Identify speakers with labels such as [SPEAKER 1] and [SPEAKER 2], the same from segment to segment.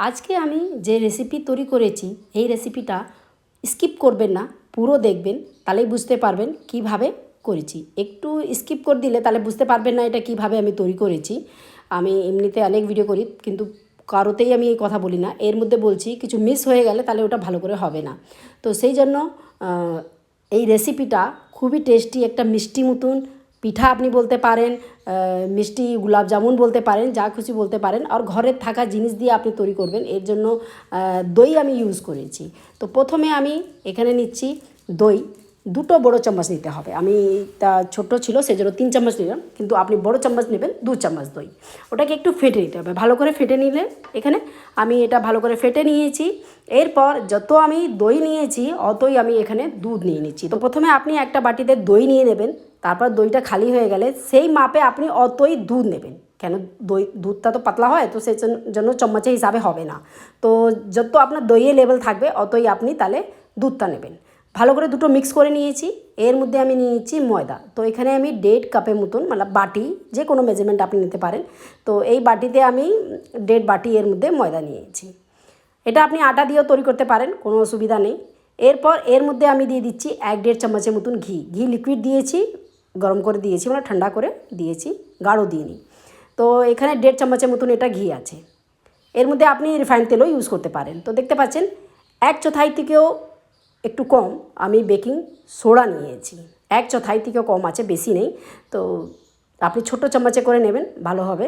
[SPEAKER 1] আজকে আমি যে রেসিপি তৈরি করেছি, এই রেসিপিটা স্কিপ করবেন না, পুরো দেখবেন, তাহলেই বুঝতে পারবেন কীভাবে করেছি। একটু স্কিপ করে দিলে তাহলে বুঝতে পারবেন না এটা কীভাবে আমি তৈরি করেছি। আমি এমনিতে অনেক ভিডিও করি, কিন্তু কারোতেই আমি এই কথা বলি না। এর মধ্যে বলছি, কিছু মিস হয়ে গেলে তাহলে ওটা ভালো করে হবে না। তো সেই জন্য এই রেসিপিটা খুবই টেস্টি একটা মিষ্টি মতন পিঠা আপনি বলতে পারেন মিষ্টি গুলাব জামুন বলতে পারেন, যা খুশি বলতে পারেন, আর ঘরের থাকা জিনিস দিয়ে আপনি তৈরি করবেন। এর জন্য দই আমি ইউজ করেছি। তো প্রথমে আমি এখানে নিচ্ছি দই। দুটো বড় চামচ নিতে হবে। আমি তা ছোট ছিল, সেজন্য তিন চামচ নিলাম। কিন্তু আপনি বড় চামচ নেবেন, দু চামচ দই। ওটাকে একটু ফেটে নিতে হবে। ভালো করে ফেটে নিলে এখানে আমি এটা ভালো করে ফেটে নিয়েছি। এরপর যত আমি দই নিয়েছি, অতই আমি এখানে দুধ নিয়ে নিচ্ছি। তো প্রথমে আপনি একটা বাটিতে দই নিয়ে নেবেন, তারপর দইটা খালি হয়ে গেলে সেই মাপে আপনি অতই দুধ নেবেন। কেন দই, দুধটা তো পাতলা হয়, তো সেই জন- জন্য চামচের হিসাবে হবে না। তো যত আপনার দইয়ের লেভেল থাকবে, অতই আপনি তাহলে দুধটা নেবেন। ভালো করে দুটো মিক্স করে নিয়েছি। এর মধ্যে আমি নিয়েছি ময়দা। তো এখানে আমি দেড় কাপের মতন মানে বাটি, যে কোনো মেজারমেন্ট আপনি নিতে পারেন। তো এই বাটিতে আমি দেড় বাটি এর মধ্যে ময়দা নিয়েছি। এটা আপনি আটা দিয়েও তৈরি করতে পারেন, কোনো অসুবিধা নেই। এরপর এর মধ্যে আমি দিয়ে দিচ্ছি এক দেড় চামচের মতন ঘি। ঘি লিকুইড দিয়েছি, গরম করে দিয়েছি মানে ঠান্ডা করে দিয়েছি, গাঢ় দিইনি। তো এখানে দেড় চামচের মতন এটা ঘি আছে। এর মধ্যে আপনি রিফাইন তেলও ইউজ করতে পারেন। তো দেখতে পাচ্ছেন, এক চোথাই থেকেও একটু কম, আমি বেকিং সোডা নিয়েছি। এক চথাই থেকেও কম আছে, বেশি নেই। তো আপনি ছোট চামচে করে নেবেন, ভালো হবে।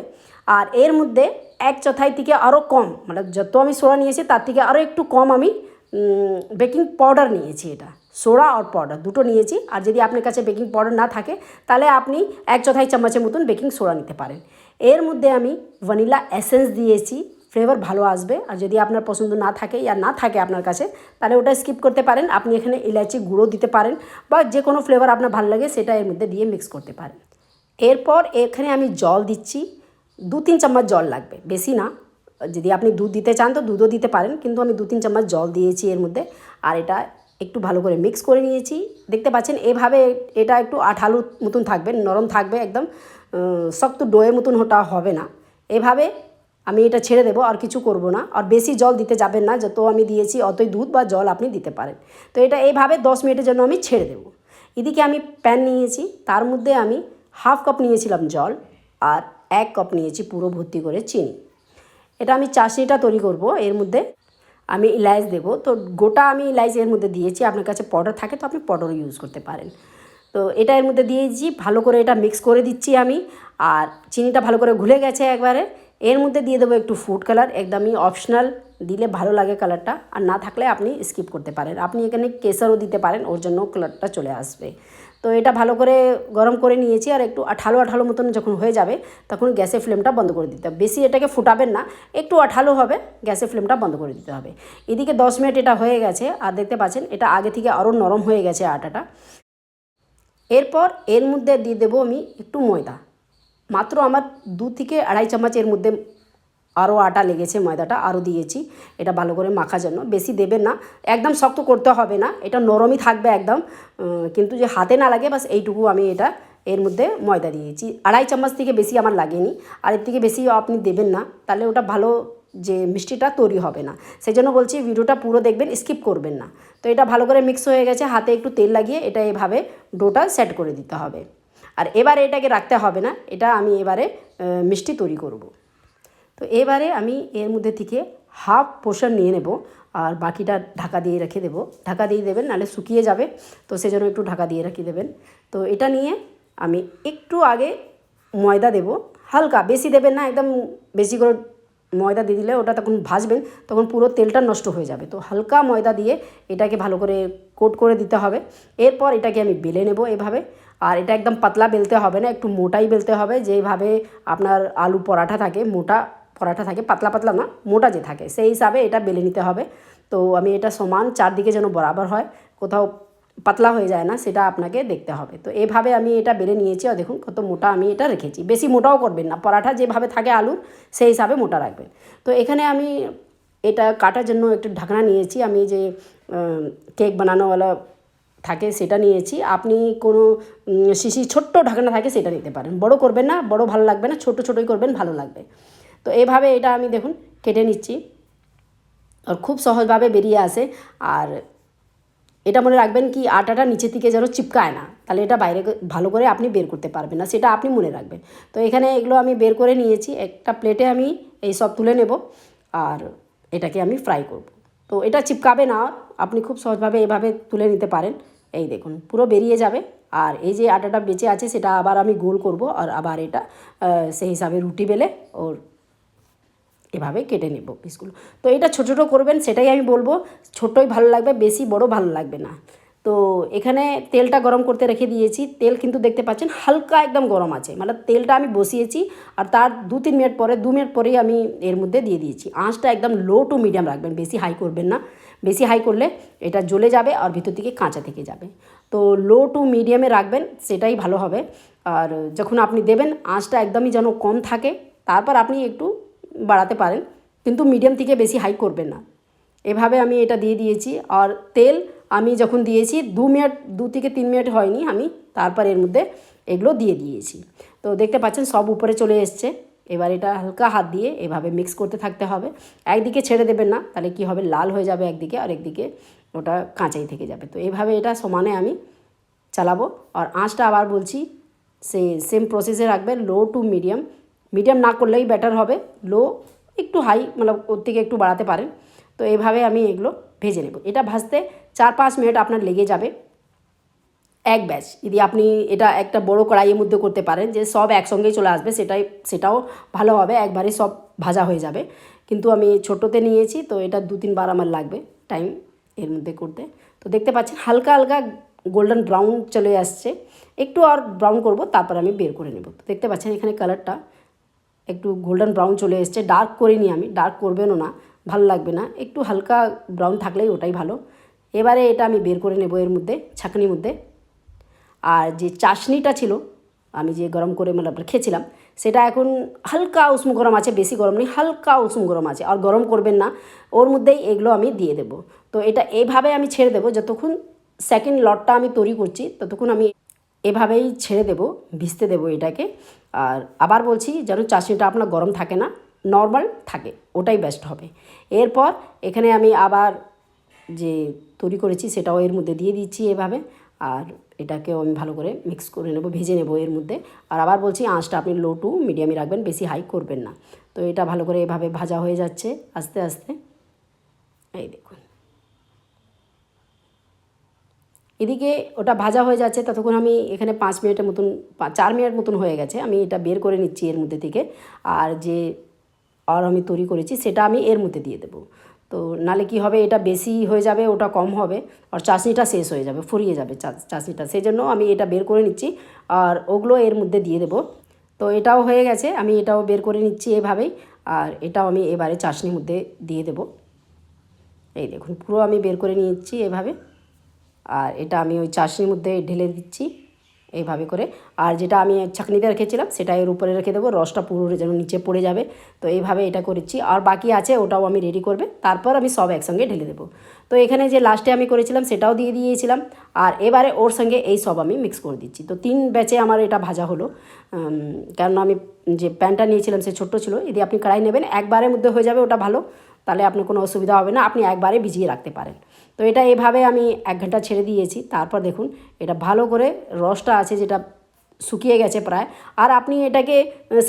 [SPEAKER 1] আর এর মধ্যে এক চথাই থেকে আরও কম মানে যত আমি সোডা নিয়েছি, তার থেকে আরও একটু কম আমি বেকিং পাউডার নিয়েছি এটা। সোডা আর পাউডার, দুটো নিয়েছি। আর যদি আপনার কাছে বেকিং পাউডার না থাকে, তাহলে আপনি এক চথাই চামচের মতন বেকিং সোডা নিতে পারেন। এর মধ্যে আমি ভ্যানিলা এসেন্স দিয়েছি। ফ্লেভার ভালো আসবে। আর যদি আপনার পছন্দ না থাকে আর না থাকে আপনার কাছে, তাহলে ওটা স্কিপ করতে পারেন। আপনি এখানে ইলাচি গুঁড়ো দিতে পারেন বা যে কোনো ফ্লেভার আপনার ভালো লাগে সেটা এর মধ্যে দিয়ে মিক্স করতে পারেন। এরপর এখানে আমি জল দিচ্ছি। দু তিন চামচ জল লাগবে, বেশি না। যদি আপনি দুধ দিতে চান তো দুধও দিতে পারেন, কিন্তু আমি দু তিন চামচ জল দিয়েছি এর মধ্যে। আর এটা একটু ভালো করে মিক্স করে নিয়েছি। দেখতে পাচ্ছেন, এভাবে এটা একটু আঠালু মতন থাকবে, নরম থাকবে একদম শক্ত ডোয়ের মতন ওটা হবে না। এভাবে আমি এটা ছেড়ে দেবো, আর কিছু করব না। আর বেশি জল দিতে যাবেন না, যত আমি দিয়েছি অতই দুধ বা জল আপনি দিতে পারেন। তো এটা এইভাবে দশ মিনিটের জন্য আমি ছেড়ে দেবো। এদিকে আমি প্যান নিয়েছি, তার মধ্যে আমি হাফ কাপ নিয়েছিলাম জল, আর এক কাপ নিয়েছি পুরো ভর্তি করে চিনি। এটা আমি চাশনিটা তৈরি করব, এর মধ্যে আমি ইলাইচ দেবো। তো গোটা আমি ইলাইচ এর মধ্যে দিয়েছি, আপনার কাছে পাউডার থাকে তো আপনি পাউডারও ইউজ করতে পারেন। তো এটা এর মধ্যে দিয়েছি, ভালো করে এটা মিক্স করে দিচ্ছি আমি, আর চিনিটা ভালো করে ঘুলে গেছে একবারে। এর মধ্যে দিয়ে দেবো একটু ফুড কালার একদমই অপশনাল দিলে ভালো লাগে কালারটা আর না থাকলে আপনি স্কিপ করতে পারেন। আপনি এখানে কেসারও দিতে পারেন, ওর জন্য কালারটা চলে আসবে। তো এটা ভালো করে গরম করে নিয়েছি, আর একটু আঠালো আঠালো মতন যখন হয়ে যাবে, তখন গ্যাসের ফ্লেমটা বন্ধ করে দিতে হবে। বেশি এটাকে ফুটাবেন না, একটু আঠালো হবে, গ্যাসের ফ্লেমটা বন্ধ করে দিতে হবে। এদিকে দশ মিনিট এটা হয়ে গেছে, আর দেখতে পাচ্ছেন, এটা আগে থেকে আরও নরম হয়ে গেছে আটাটা। এরপর এর মধ্যে দিয়ে দেবো আমি একটু ময়দা। মাত্র আমার দু থেকে আড়াই চামচ এর মধ্যে আরও আটা লেগেছে, ময়দাটা আরও দিয়েছি। এটা ভালো করে মাখার জন্য। বেশি দেবেন না। একদম শক্ত করতে হবে না। এটা নরমই থাকবে একদম। কিন্তু যে হাতে না লাগে বাস এইটুকু আমি এটা এর মধ্যে ময়দা দিয়েছি। আড়াই চামচ থেকে বেশি আমার লাগেনি। আর এর থেকে বেশি আপনি দেবেন না। তাহলে ওটা ভালো যে মিষ্টিটা তৈরি হবে না। সেই জন্য বলছি ভিডিওটা পুরো দেখবেন, স্কিপ করবেন না। তো এটা ভালো করে মিক্স হয়ে গেছে। হাতে একটু তেল লাগিয়ে এটা এভাবে ডোটা সেট করে দিতে হবে। আর এবারে এটাকে রাখতে হবে না, এটা আমি এবারে মিষ্টি তৈরি করব। তো এবারে আমি এর মধ্যে থেকে হাফ পোর্শন নিয়ে নেব আর বাকিটা ঢাকা দিয়ে রেখে দেবো। ঢাকা দিয়ে দেবেন, নাহলে শুকিয়ে যাবে, তো সেজন্য একটু ঢাকা দিয়ে রেখে দেবেন। তো এটা নিয়ে আমি একটু আগে ময়দা দেব, হালকা, বেশি দেবেন না, একদম বেশি করে ময়দা দিয়ে দিলে ওটা তখন ভাজবেন, তখন পুরো তেলটা নষ্ট হয়ে যাবে। তো হালকা ময়দা দিয়ে এটাকে ভালো করে কোট করে দিতে হবে। এরপর এটাকে আমি বেলে নেব এভাবে। আর এটা একদম পাতলা বেলতে হবে না, একটু মোটাই বেলতে হবে। যেভাবে আপনার আলু পরাঠা থাকে, মোটা পরাঠা থাকে, পাতলা পাতলা না, মোটা যে থাকে, সেই হিসাবে এটা বেলে নিতে হবে। তো আমি এটা সমান চারদিকে যেন বরাবর হয়, কোথাও পাতলা হয়ে যায় না, সেটা আপনাকে দেখতে হবে। তো এভাবে আমি এটা বেলে নিয়েছি, আর দেখুন কত মোটা আমি এটা রেখেছি। বেশি মোটাও করবেন না, পরাঠা যেভাবে থাকে আলুর, সেই হিসাবে মোটা রাখবেন। তো এখানে আমি এটা কাটার জন্য একটু ঢাকনা নিয়েছি, আমি যে কেক বানানোওয়ালা থাকে সেটা নিয়েছি। আপনি কোনো শিশি ছোট্ট ঢাকনা থাকে সেটা নিতে পারেন। বড় করবেন না, বড় ভালো লাগবে না, ছোট ছোটোই করবেন, ভালো লাগবে। তো এভাবে এটা আমি দেখুন কেটে নিচ্ছি। আর খুব সহজভাবে বেরিয়ে আসে। আর এটা মনে রাখবেন কি, আটাটা নিচের দিকে যেন চিপকায় না। তাহলে এটা বাইরে ভালো করে আপনি বের করতে পারবেন না, সেটা আপনি মনে রাখবেন। তো এখানে এগুলো আমি বের করে নিয়েছি। একটা প্লেটে আমি এই সব তুলে নেব। আর এটাকে আমি ফ্রাই করব। তো এটা চিপকাবে না, আপনি খুব সহজভাবে এভাবে তুলে নিতে পারেন। এই দেখুন, পুরো বেরিয়ে যাবে। আর এই যে আটাটা বেঁচে আছে, সেটা আবার আমি গোল করব আর আবার এটা সেই হিসাবে রুটি বেলে ওর এভাবে কেটে নেব পিসগুলো। তো এটা ছোটো ছোটো করবেন, সেটাই আমি বলব। ছোটোই ভালো লাগবে, বেশি বড় ভালো লাগবে না। তো এখানে তেলটা গরম করতে রেখে দিয়েছি। তেল কিন্তু দেখতে পাচ্ছেন হালকা একদম গরম আছে। মানে তেলটা আমি বসিয়েছি আর তার দু তিন মিনিট পরে, দু মিনিট পরেই আমি এর মধ্যে দিয়ে দিয়েছি। আঁচটা একদম লো টু মিডিয়াম রাখবেন, বেশি হাই করবেন না। বেশি হাই করলে এটা জ্বলে যাবে আর ভিতর থেকে কাঁচা থেকে যাবে। তো লো টু মিডিয়ামে রাখবেন, সেটাই ভালো হবে। আর যখন আপনি দেবেন, আঁচটা একদমই যেন কম থাকে, তারপর আপনি একটু বাড়াতে পারেন। কিন্তু মিডিয়াম থেকে বেশি হাই করবেন না। এভাবে আমি এটা দিয়ে দিয়েছি। আর তেল আমি যখন দিয়েছি, দু মিনিট, দু থেকে তিন মিনিট হয়নি আমি, তারপর এর মধ্যে এগুলো দিয়ে দিয়েছি। তো দেখতে পাচ্ছেন সব উপরে চলে এসছে। এবার এটা হালকা হাত দিয়ে এভাবে মিক্স করতে থাকতে হবে। একদিকে ছেড়ে দেবেন না, তাহলে কি হবে, লাল হয়ে যাবে একদিকে, আর একদিকে ওটা কাঁচাই থেকে যাবে। তো এভাবে এটা সমানে আমি চালাবো। আর আঁচটা আবার বলছি, সে সেম প্রসেসে রাখবে লো টু মিডিয়াম মিডিয়াম না করলেই বেটার হবে। লো একটু হাই মানে ওর থেকে একটু বাড়াতে পারেন। তো এইভাবে আমি এগুলো ভেজে নেব। এটা ভাজতে চার পাঁচ মিনিট আপনার লেগে যাবে। এক ব্যাচ। যদি আপনি এটা একটা বড় কড়াইয়ের মধ্যে করতে পারেন, যে সব একসঙ্গেই চলে আসবে, সেটাই, সেটাও ভালো হবে, একবারে সব ভাজা হয়ে যাবে। কিন্তু আমি ছোটোতে নিয়েছি, তো এটা দু তিনবার আমার লাগবে টাইম এর মধ্যে করতে। তো দেখতে পাচ্ছেন, হালকা হালকা গোল্ডেন ব্রাউন চলে আসছে। একটু আর ব্রাউন করব, তারপর আমি বের করে নেব। তো দেখতে পাচ্ছেন এখানে কালারটা একটু গোল্ডেন ব্রাউন চলে এসছে। ডার্ক করিনি আমি, ডার্ক করবেনও না। ভালো লাগবে না। একটু হালকা ব্রাউন থাকলেই ওটাই ভালো। এবারে এটা আমি বের করে নেব এর মধ্যে, ছাঁকনির মধ্যে। আর যে চাশনিটা ছিল, আমি যে গরম করে মানে খেয়েছিলাম, সেটা এখন হালকা উষ্ণ গরম আছে, বেশি গরম নেই, হালকা উষ্ণ গরম আছে। আর গরম করবেন না, ওর মধ্যেই এগুলো আমি দিয়ে দেবো। তো এটা এইভাবে আমি ছেড়ে দেবো, যতক্ষণ সেকেন্ড লটটা আমি তৈরি করছি, ততক্ষণ আমি এভাবেই ছেড়ে দেবো, ভিজতে দেবো এটাকে। আর আবার বলছি, যেন চাশনিটা আপনার গরম থাকে না নর্মাল থাকে, ওটাই বেস্ট হবে। এরপর এখানে আমি আবার যে তৈরি করেছি সেটাও এর মধ্যে দিয়ে দিচ্ছি এভাবে, আর এটাকেও আমি ভালো করে মিক্স করে নেব, ভেজে নেব এর মধ্যে। আর আবার বলছি আঁচটা আপনি লো টু মিডিয়ামে রাখবেন, বেশি হাই করবেন না। তো এটা ভালো করে এভাবে ভাজা হয়ে যাচ্ছে আস্তে আস্তে। এই দেখুন। এদিকে ওটা ভাজা হয়ে যাচ্ছে, ততক্ষণ আমি এখানে পাঁচ মিনিটের মতন চার মিনিট মতন হয়ে গেছে, আমি এটা বের করে নিচ্ছি এর মধ্যে থেকে। আর যে আর আমি তৈরি করেছি, সেটা আমি এর মধ্যে দিয়ে দেবো। তো নালে কি হবে, এটা বেশি হয়ে যাবে, ওটা কম হবে, আর চাশনিটা শেষ হয়ে যাবে, ফুরিয়ে যাবে চাশনিটা। সেই জন্য আমি এটা বের করে নিচ্ছি, আর ওগুলো এর মধ্যে দিয়ে দেবো। তো এটাও হয়ে গেছে, আমি এটাও বের করে নিচ্ছি এভাবেই, আর এটাও আমি এবারে চাশনির মধ্যে দিয়ে দেবো। এই দেখুন, পুরো আমি বের করে নিচ্ছি এভাবে, আর এটা আমি ওই চাশনির মধ্যে ঢেলে দিচ্ছি। এইভাবে করে। আর যেটা আমি ছাঁকনিতে রেখেছিলাম, সেটা এর উপরে রেখে দেবো, রসটা পুরো যেন নিচে পড়ে যাবে। তো এইভাবে এটা করেছি। আর বাকি আছে, ওটাও আমি রেডি করবে। তারপর আমি সব একসঙ্গে ঢেলে দেবো। তো এখানে যে লাস্টে আমি করেছিলাম, সেটাও দিয়ে দিয়েছিলাম। আর এবারে ওর সঙ্গে এই সব আমি মিক্স করে দিচ্ছি। তো তিন ব্যাচে আমার এটা ভাজা হলো। কেননা আমি যে প্যানটা নিয়েছিলাম, সে ছোট্ট ছিল। যদি আপনি কড়াই নেবেন, একবারের মধ্যে হয়ে যাবে, ওটা ভালো। তাহলে আপনার কোনো অসুবিধা হবে না, আপনি একবারে ভিজিয়ে রাখতে পারেন। তো এটা এভাবে আমি এক ঘণ্টা ছেড়ে দিয়েছি, তারপর দেখুন এটা ভালো করে রসটা আছে যেটা শুকিয়ে গেছে প্রায়, আর আপনি এটাকে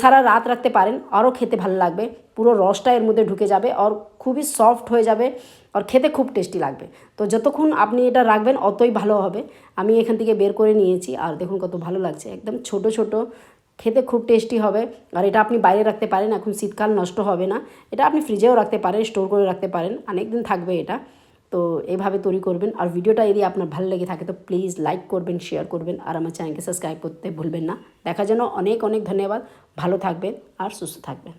[SPEAKER 1] সারা রাত রাখতে পারেন, আরও খেতে ভালো লাগবে, পুরো রসটা এর মধ্যে ঢুকে যাবে, আর খুবই সফট হয়ে যাবে, আর খেতে খুব টেস্টি লাগবে। তো যতক্ষণ আপনি এটা রাখবেন, অতই ভালো হবে। আমি এখান থেকে বের করে নিয়েছি, আর দেখুন কত ভালো লাগছে, একদম ছোট ছোট খেতে খুব টেস্টি হবে। আর এটা আপনি বাইরে রাখতে পারেন, এখন শীতকাল নষ্ট হবে না। এটা আপনি ফ্রিজেও রাখতে পারেন স্টোর করে রাখতে পারেন অনেক দিন থাকবে এটা। তো এভাবে তৈরি করবেন। আর ভিডিওটা যদি আপনার ভালো লেগে থাকে, তো প্লিজ লাইক করবেন শেয়ার করবেন, আর আমার চ্যানেলকে সাবস্ক্রাইব করতে ভুলবেন না। দেখা যেন অনেক অনেক ধন্যবাদ। ভালো থাকবেন আর সুস্থ থাকবেন।